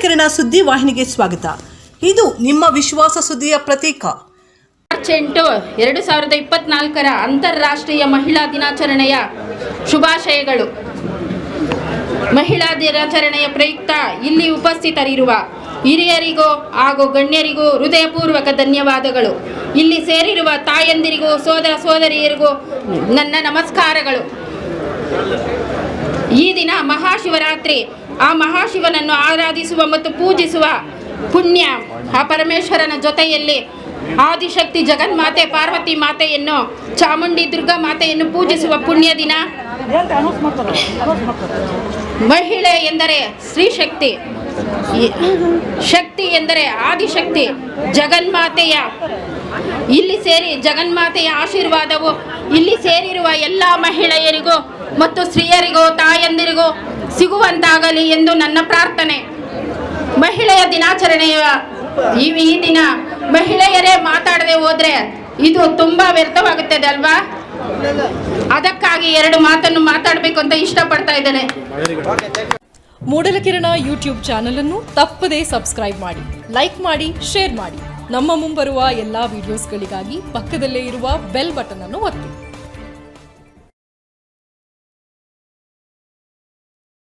ಮೂಡಲಕೆರೆನ ಸುದ್ದಿ ವಾಹಿನಿಗೆ ಸ್ವಾಗತ. ಇದು ನಿಮ್ಮ ವಿಶ್ವಾಸ ಸುದ್ದಿಯ ಪ್ರತೀಕ. ಮಾರ್ಚ್ ಎಂಟು, ಎರಡು ಸಾವಿರದ ಇಪ್ಪತ್ನಾಲ್ಕರ ಅಂತಾರಾಷ್ಟ್ರೀಯ ಮಹಿಳಾ ದಿನಾಚರಣೆಯ ಶುಭಾಶಯಗಳು. ಮಹಿಳಾ ದಿನಾಚರಣೆಯ ಪ್ರಯುಕ್ತ ಇಲ್ಲಿ ಉಪಸ್ಥಿತರಿರುವ ಹಿರಿಯರಿಗೂ ಹಾಗೂ ಗಣ್ಯರಿಗೂ ಹೃದಯಪೂರ್ವಕ ಧನ್ಯವಾದಗಳು. ಇಲ್ಲಿ ಸೇರಿರುವ ತಾಯಂದಿರಿಗೂ, ಸೋದರ ಸೋದರಿಯರಿಗೂ ನನ್ನ ನಮಸ್ಕಾರಗಳು. ಈ ದಿನ ಮಹಾಶಿವರಾತ್ರಿ. ಆ ಮಹಾಶಿವನನ್ನು ಆರಾಧಿಸುವ ಮತ್ತು ಪೂಜಿಸುವ ಪುಣ್ಯ ಆ ಪರಮೇಶ್ವರನ ಜೊತೆಯಲ್ಲಿ ಆದಿಶಕ್ತಿ ಜಗನ್ಮಾತೆ, ಪಾರ್ವತಿ ಮಾತೆಯನ್ನು, ಚಾಮುಂಡಿ ದುರ್ಗಾ ಮಾತೆಯನ್ನು ಪೂಜಿಸುವ ಪುಣ್ಯ ದಿನ. ಮಹಿಳೆ ಎಂದರೆ ಸ್ತ್ರೀಶಕ್ತಿ ಶಕ್ತಿ ಎಂದರೆ ಆದಿಶಕ್ತಿ. ಜಗನ್ಮಾತೆಯ ಇಲ್ಲಿ ಸೇರಿ ಜಗನ್ಮಾತೆಯ ಆಶೀರ್ವಾದವು, ಇಲ್ಲಿ ಸೇರಿರುವ ಎಲ್ಲ ಮಹಿಳೆಯರಿಗೂ ಮತ್ತು ಸ್ತ್ರೀಯರಿಗೋ, ತಾಯಂದಿರಿಗೋ ಸಿಗುವಂತಾಗಲಿ ಎಂದು ನನ್ನ ಪ್ರಾರ್ಥನೆ. ಮಹಿಳೆಯ ದಿನಾಚರಣೆಯ ಈ ದಿನ ಮಹಿಳೆಯರೇ ಮಾತಾಡದೆ ಹೋದ್ರೆ ಇದು ತುಂಬಾ ವ್ಯರ್ಥವಾಗುತ್ತದೆ ಅಲ್ವಾ? ಅದಕ್ಕಾಗಿ ಎರಡು ಮಾತನ್ನು ಮಾತಾಡಬೇಕು ಅಂತ ಇಷ್ಟಪಡ್ತಾ ಇದ್ದೇನೆ. ಮೂಡಲಕಿರಣ ಯೂಟ್ಯೂಬ್ ಚಾನಲ್ ಅನ್ನು ತಪ್ಪದೇ ಸಬ್ಸ್ಕ್ರೈಬ್ ಮಾಡಿ, ಲೈಕ್ ಮಾಡಿ, ಶೇರ್ ಮಾಡಿ. ನಮ್ಮ ಮುಂಬರುವ ಎಲ್ಲಾ ವಿಡಿಯೋಸ್ಗಳಿಗಾಗಿ ಪಕ್ಕದಲ್ಲೇ ಇರುವ ಬೆಲ್ ಬಟನ್ ಅನ್ನು ಒತ್ತಿ.